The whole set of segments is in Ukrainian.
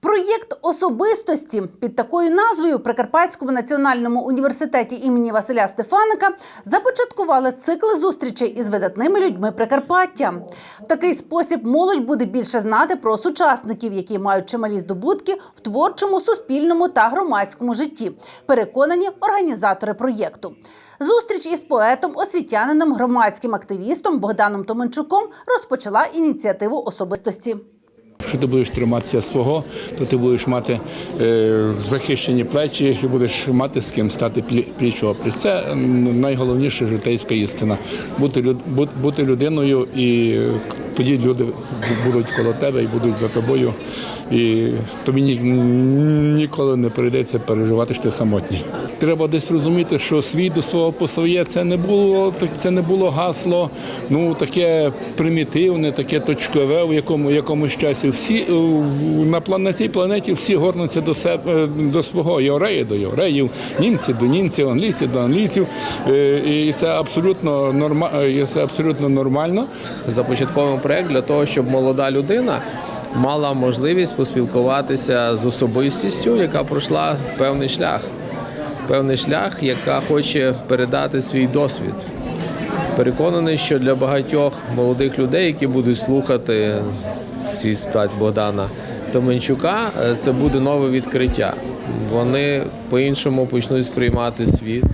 Проєкт особистості під такою назвою Прикарпатському національному університеті імені Василя Стефаника започаткували цикл зустрічей із видатними людьми Прикарпаття. В такий спосіб молодь буде більше знати про сучасників, які мають чималі здобутки в творчому, суспільному та громадському житті. Переконані організатори проєкту. Зустріч із поетом, освітянином, громадським активістом Богданом Томенчуком розпочала ініціативу особистості. Якщо ти будеш триматися свого, то ти будеш мати е, захищені плечі і будеш мати з ким стати плі- пліч опліч. Це найголовніша житейська істина. Бути, бути людиною, і тоді люди будуть коло тебе і будуть за тобою. І тобі ні, ніколи не прийдеться переживати, що ти самотній. Треба десь розуміти, що свій до свого по своє це не було це не було гасло, ну таке примітивне, таке точкове, в якому якомусь часі всі е, на план- на цій планеті всі горнуться до себе до свого євреї до євреїв, німці до німців, англійці до англійців. Е, І це абсолютно норма, і це абсолютно нормально. започатковуємо проект для того, щоб молода людина мала можливість поспілкуватися з особистістю, яка пройшла певний шлях, певний шлях, яка хоче передати свій досвід. Переконаний, що для багатьох молодих людей, які будуть слухати цій ситуації Богдана Томенчука, це буде нове відкриття. Вони по-іншому почнуть сприймати світ,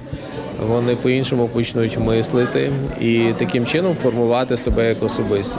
вони по-іншому почнуть мислити і таким чином формувати себе як особистість.